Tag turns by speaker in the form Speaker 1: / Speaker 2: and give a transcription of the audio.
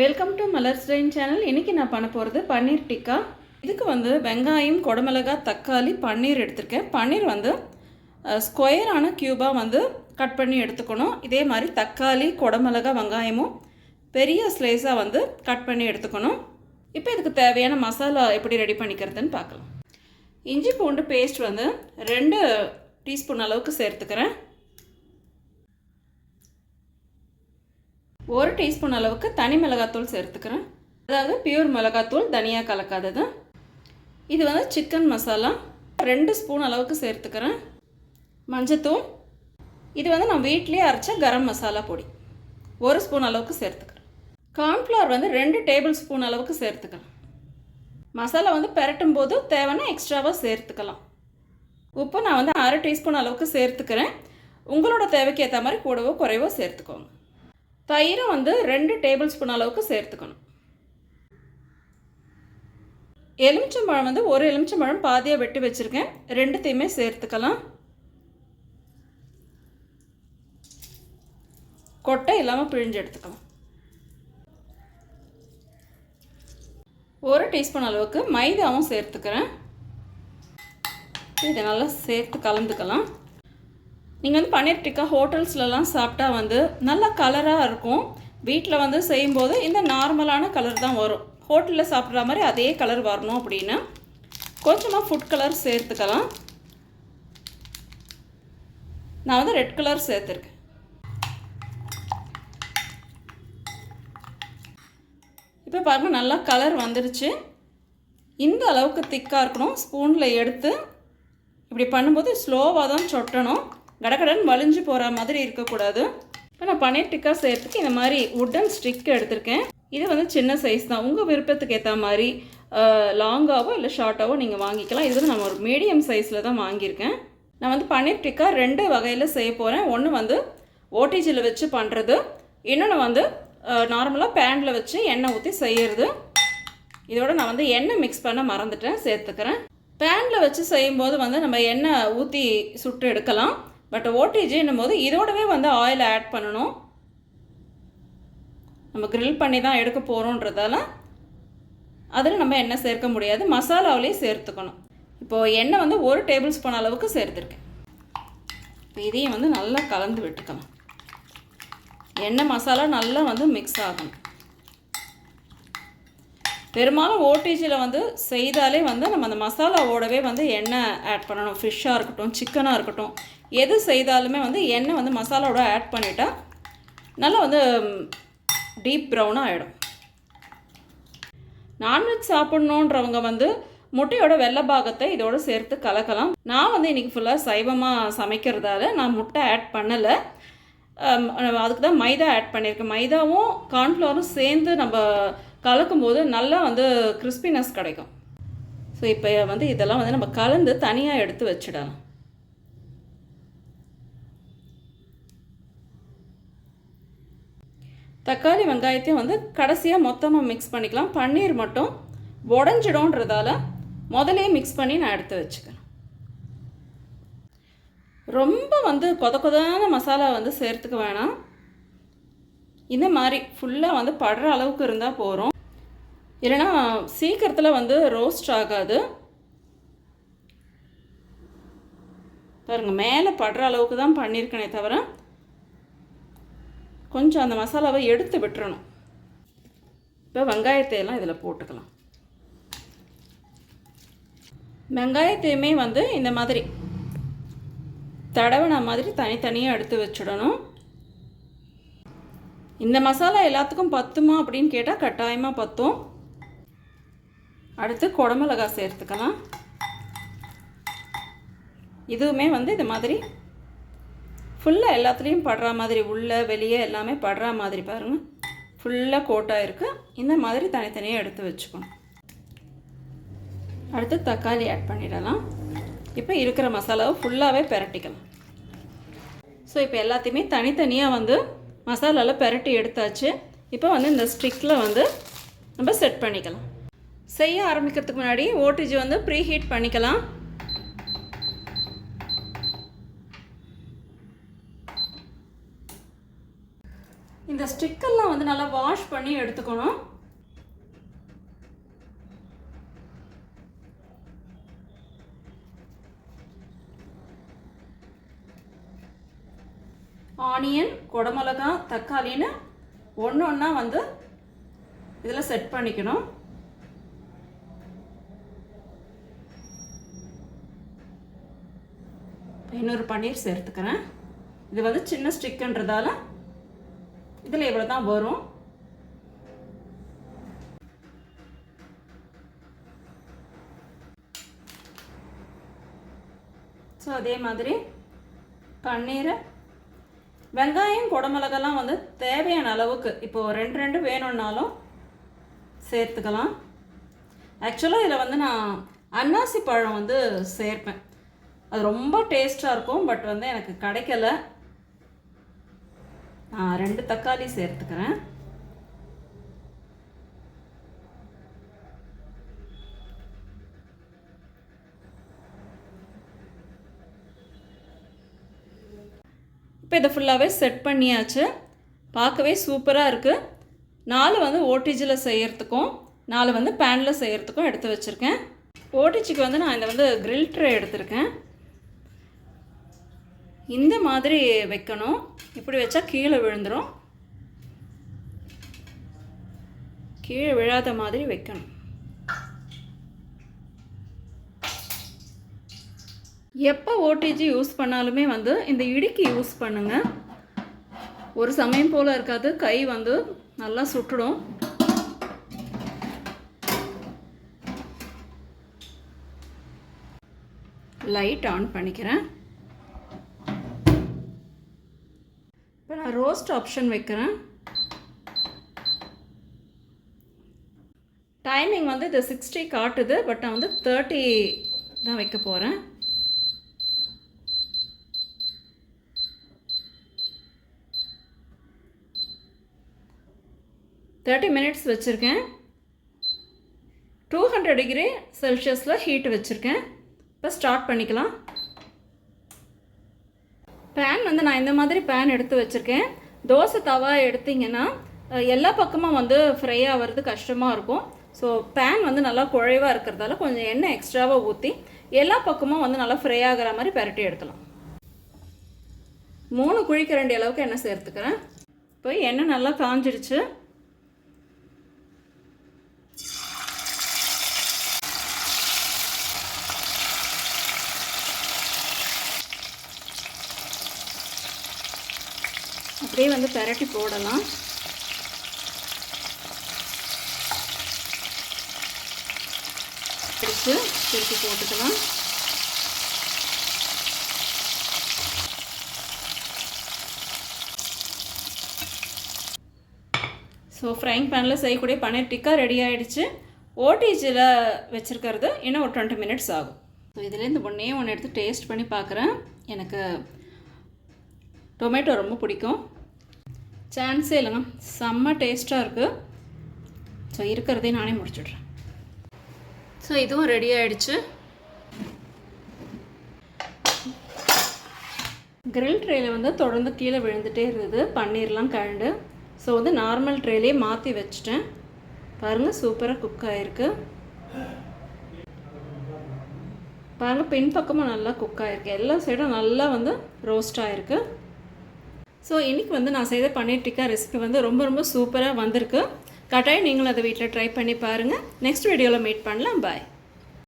Speaker 1: Welcome to Malar's dine channel இன்றைக்கி நான் பண்ண போகிறது பன்னீர் டிக்கா. இதுக்கு வந்து வெங்காயம் குடமிளகா தக்காளி பன்னீர் எடுத்திருக்கேன். பன்னீர் வந்து ஸ்கொயரான க்யூபாக வந்து கட் பண்ணி எடுத்துக்கணும். இதே மாதிரி தக்காளி குடமிளகா வெங்காயமும் பெரிய ஸ்லைஸாக வந்து கட் பண்ணி எடுத்துக்கணும். இப்போ இதுக்கு தேவையான மசாலா எப்படி ரெடி பண்ணிக்கிறதுன்னு பார்க்கலாம். இஞ்சி பூண்டு பேஸ்ட் வந்து ரெண்டு டீஸ்பூன் அளவுக்கு சேர்த்துக்கிறேன். ஒரு டீஸ்பூன் அளவுக்கு தனி மிளகாத்தூள் சேர்த்துக்கிறேன். அதாவது பியூர் மிளகாத்தூள் தனியாக கலக்காதது. இது வந்து சிக்கன் மசாலா ரெண்டு ஸ்பூன் அளவுக்கு சேர்த்துக்கிறேன். மஞ்சத்தூள். இது வந்து நான் வீட்லேயே அரைச்ச கரம் மசாலா பொடி. ஒரு ஸ்பூன் அளவுக்கு சேர்த்துக்கிறேன். கார்ன்ஃப்ளவர் வந்து ரெண்டு டேபிள் ஸ்பூன் அளவுக்கு சேர்த்துக்கிறேன். மசாலா வந்து பெரட்டும் போது தேவைன்னா எக்ஸ்ட்ராவாக சேர்த்துக்கலாம். உப்பு நான் வந்து அரை டீஸ்பூன் அளவுக்கு சேர்த்துக்கிறேன். உங்களோட தேவைக்கு ஏற்ற மாதிரி கூடவோ குறைவோ சேர்த்துக்கோங்க. தயிரும் வந்து ரெண்டு டேபிள் ஸ்பூன் அளவுக்கு சேர்த்துக்கணும். எலுமிச்சம்பழம் வந்து ஒரு எலுமிச்சம்பழம் பாதியாக வெட்டி வச்சுருக்கேன். ரெண்டுத்தையுமே சேர்த்துக்கலாம். கொட்டை இல்லாமல் பிழிஞ்சு எடுத்துக்கலாம். ஒரு டீஸ்பூன் அளவுக்கு மைதாவும் சேர்த்துக்கிறேன். இதை நல்லா சேர்த்து கலந்துக்கலாம். நீங்கள் வந்து பன்னீர் டிக்கா ஹோட்டல்ஸ்லலாம் சாப்பிட்டா வந்து நல்ல கலராக இருக்கும். வீட்டில் வந்து செய்யும்போது இந்த நார்மலான கலர் தான் வரும். ஹோட்டலில் சாப்பிட்ற மாதிரி அதே கலர் வரணும் அப்படின்னா. கொஞ்சமாக ஃபுட் கலர் சேர்த்துக்கலாம். நான் வந்து ரெட் கலர் சேர்த்துருக்கேன். இப்போ பாருங்கள் நல்லா கலர் வந்துடுச்சு இந்த அளவுக்கு திக்காக இருக்கணும். ஸ்பூனில் எடுத்து இப்படி பண்ணும்போது ஸ்லோவாக தான் சொட்டணும். கடகடன் வலிஞ்சு போகிற மாதிரி இருக்கக்கூடாது. இப்போ நான் பன்னீர் டிக்கா செய்கிறதுக்கு இந்த மாதிரி உட்டன் ஸ்டிக் எடுத்திருக்கேன். இது வந்து சின்ன சைஸ் தான். உங்கள் விருப்பத்துக்கு ஏற்ற மாதிரி லாங்காகவோ இல்லை ஷார்ட்டாகவோ நீங்கள் வாங்கிக்கலாம். இது வந்து நான் ஒரு மீடியம் சைஸில் தான் வாங்கியிருக்கேன். நான் வந்து பன்னீர் டிக்கா ரெண்டு வகையில் செய்ய போகிறேன் ஒன்று வந்து ஓடிஜியில் வச்சு பண்ணுறது இன்னொன்று வந்து நார்மலாக பேனில் வச்சு எண்ணெய் ஊற்றி செய்கிறது இதோட நான் வந்து எண்ணெய் மிக்ஸ் பண்ண மறந்துட்டேன். சேர்த்துக்கிறேன். பேனில் வச்சு செய்யும்போது வந்து நம்ம எண்ணெய் ஊற்றி சுட்டு எடுக்கலாம். பட் ஓடிஜின்னும் போது இதோடவே வந்து ஆயில் ஆட் பண்ணணும். நம்ம க்ரில் பண்ணி தான் எடுக்க போகிறோன்றதால அதில் நம்ம எண்ணெய் சேர்க்க முடியாது. மசாலாவிலேயே சேர்த்துக்கணும். இப்போது எண்ணெய் வந்து ஒரு டேபிள் ஸ்பூன் அளவுக்கு சேர்த்துருக்கேன். இப்போ இதையும் வந்து நல்லா கலந்து விட்டுக்கலாம். எண்ணெய் மசாலா நல்லா வந்து மிக்ஸ் ஆகணும். பெரும்பாலும் ஓடிஜியில் வந்து செய்தாலே வந்து நம்ம அந்த மசாலாவோடவே வந்து எண்ணெய் ஆட் பண்ணணும். ஃபிஷ்ஷாக இருக்கட்டும் சிக்கனாக இருக்கட்டும் எது செய்தாலுமே வந்து எண்ணெய் வந்து மசாலாவோட ஆட் பண்ணிட்டா நல்லா வந்து டீப் ப்ரௌனாக ஆகிடும் நான்வெஜ் சாப்பிட்ணுன்றவங்க வந்து முட்டையோட வெள்ளை பாகத்தை இதோடு சேர்த்து கலக்கலாம். நான் வந்து இன்றைக்கி ஃபுல்லாக சைவமாக சமைக்கிறதால நான் முட்டை ஆட் பண்ணலை. அதுக்கு தான் மைதா ஆட் பண்ணியிருக்கேன். மைதாவும் கார்ன்ஃப்ளவரும் சேர்ந்து நம்ம கலக்கும்போது நல்லா வந்து கிறிஸ்பினஸ் கிடைக்கும். ஸோ இப்போ வந்து இதெல்லாம் வந்து நம்ம கலந்து தனியாக எடுத்து வச்சிடலாம். தக்காளி வெங்காயத்தையும் வந்து கடைசியாக மொத்தமாக மிக்ஸ் பண்ணிக்கலாம். பன்னீர் மட்டும் உடஞ்சிடும்ன்றதால முதலே மிக்ஸ் பண்ணி நான் எடுத்து வச்சுக்கிறேன். ரொம்ப வந்து கொத கொதான மசாலா வந்து சேர்த்துக்க வேணாம். இந்த மாதிரி ஃபுல்லாக வந்து படுற அளவுக்கு இருந்தால் போகிறோம் இல்லைனா சீக்கிரத்தில் வந்து ரோஸ்ட் ஆகாது. பாருங்கள் மேலே படுற அளவுக்கு தான் பண்ணியிருக்கனே தவிர கொஞ்சம் அந்த மசாலாவை எடுத்து விட்டுறணும். இப்போ வெங்காயத்தை எல்லாம் இதில் போட்டுக்கலாம். வெங்காயத்தையுமே வந்து இந்த மாதிரி தடவின மாதிரி தனித்தனியாக எடுத்து வச்சுடணும். இந்த மசாலா எல்லாத்துக்கும் பத்துமா அப்படின்னு கேட்டால் கட்டாயமாக பத்தும். அடுத்து குடமிளகா சேர்த்துக்கலாம். இதுவுமே வந்து இந்த மாதிரி ஃபுல்லாக எல்லாத்துலேயும் படுற மாதிரி உள்ளே வெளியே எல்லாமே படுற மாதிரி பாருங்கள் ஃபுல்லாக கோட்டாக இருக்குது இந்த மாதிரி தனித்தனியாக எடுத்து வச்சுக்கணும். அடுத்து தக்காளி ஆட் பண்ணிடலாம். இப்போ இருக்கிற மசாலாவை ஃபுல்லாகவே பெரட்டிக்கலாம். ஸோ இப்போ எல்லாத்தையுமே தனித்தனியாக வந்து மசாலாவில் பெரட்டி எடுத்தாச்சு. இப்போ வந்து இந்த ஸ்டிக்கில் வந்து நம்ம செட் பண்ணிக்கலாம். செய்ய ஆரம்பிக்கிறதுக்கு முன்னாடி ஓடிஜி வந்து ப்ரீ ஹீட் பண்ணிக்கலாம். இந்த ஸ்டிக்கெல்லாம் வந்து நல்லா வாஷ் பண்ணி எடுத்துக்கணும். ஆனியன் குடமிளகா தக்காளின்னு ஒன்று ஒன்றா வந்து இதில் செட் பண்ணிக்கணும். இன்னொரு பன்னீர் சேர்த்துக்கிறேன். இது வந்து சின்ன ஸ்டிக்குன்றதால இதில் இவ்வளோ தான் வரும்? ஸோ அதே மாதிரி பன்னீரை. வெங்காயம் குடமிளகெல்லாம் வந்து தேவையான அளவுக்கு இப்போது ரெண்டு ரெண்டு வேணும்னாலும் சேர்த்துக்கலாம். ஆக்சுவலாக இதில் வந்து நான் அன்னாசி பழம் வந்து சேர்ப்பேன். அது ரொம்ப டேஸ்ட்டாக இருக்கும் பட் வந்து எனக்கு கிடைக்கல. நான் ரெண்டு தக்காளி சேர்த்துக்கிறேன். இப்போ இதை ஃபுல்லாகவே செட் பண்ணியாச்சு. பார்க்கவே சூப்பராக இருக்குது நாலு வந்து ஓடிஜியில் செய்கிறதுக்கும் நாலு வந்து பேனில் செய்கிறதுக்கும் எடுத்து வச்சுருக்கேன். ஓடிஜிக்கு வந்து நான் இந்த வந்து கிரில் ட்ரே எடுத்திருக்கேன். இந்த மாதிரி வைக்கணும். இப்படி வச்சா கீழே விழுந்துடும் கீழே விழாத மாதிரி வைக்கணும். எப்போ ஓடிஜி யூஸ் பண்ணாலுமே வந்து இந்த இடுக்கி யூஸ் பண்ணுங்கள் ஒரு சமயம் போல் இருக்காது. கை வந்து நல்லா சுட்டுடும். லைட் ஆன் பண்ணிக்கிறேன். ரோஸ்ட் ஆப்ஷன் வைக்கிறேன். டைமிங் வந்து இது சிக்ஸ்டி காட்டுது பட் நான் வந்து தேர்ட்டி தான் வைக்க போகிறேன் தேர்ட்டி மினிட்ஸ் வச்சுருக்கேன். டூ ஹண்ட்ரட் டிகிரி செல்சியஸில் ஹீட் வச்சுருக்கேன். இப்போ ஸ்டார்ட் பண்ணிக்கலாம். பேன் வந்து நான் இந்த மாதிரி பேன் எடுத்து வச்சுருக்கேன். தோசை தவா எடுத்திங்கன்னா எல்லா பக்கமும் வந்து ஃப்ரை ஆகிறது கஷ்டமாக இருக்கும். ஸோ பேன் வந்து நல்லா குழைவாக இருக்கிறதால கொஞ்சம் எண்ணெய் எக்ஸ்ட்ராவாக ஊற்றி எல்லா பக்கமும் வந்து நல்லா ஃப்ரை ஆகிற மாதிரி பெரட்டி எடுக்கலாம். மூணு குழிக்கரண்டி அளவுக்கு எண்ணெய் சேர்த்துக்கிறேன். இப்போ எண்ணெய் நல்லா காஞ்சிடுச்சு. அப்படியே வந்து பெரட்டி போடலாம். பிடிச்சு திருப்பி போட்டுக்கலாம். ஸோ ஃப்ரைங் பேனில் செய்யக்கூடிய பன்னீர் டிக்கா ரெடி ஆகிடுச்சு ஓடிஜியில் வச்சுருக்கிறது இன்னும் ஒரு டுவெண்ட்டி மினிட்ஸ் ஆகும். ஸோ இதுலேருந்து ஒன்றே ஒன்று எடுத்து டேஸ்ட் பண்ணி பார்க்குறேன் எனக்கு டொமேட்டோ ரொம்ப பிடிக்கும். சான்ஸே இல்லைங்க. செம்ம டேஸ்ட்டாக இருக்குது ஸோ இருக்கிறதே நானே முடிச்சுட்றேன். ஸோ இதுவும் ரெடி ஆகிடுச்சு கிரில் ட்ரேயில் வந்து தொடர்ந்து கீழே விழுந்துகிட்டே இருந்தது. பன்னீர்லாம் கழண்டு. ஸோ வந்து நார்மல் ட்ரேலே மாற்றி வச்சுட்டேன். பாருங்கள் சூப்பராக குக் ஆகிருக்கு பாருங்கள் பின்பக்கமும் நல்லா குக் ஆகிருக்கு எல்லா சைடும் நல்லா வந்து ரோஸ்ட் ஆகிருக்கு ஸோ இன்றைக்கி வந்து நான் செய்த பன்னீர் டிக்கா ரெசிபி வந்து ரொம்ப ரொம்ப சூப்பராக வந்திருக்கு. கட்டாயம் நீங்களும் அதை வீட்டில் ட்ரை பண்ணி பாருங்கள் நெக்ஸ்ட் வீடியோவில் மீட் பண்ணலாம். பாய்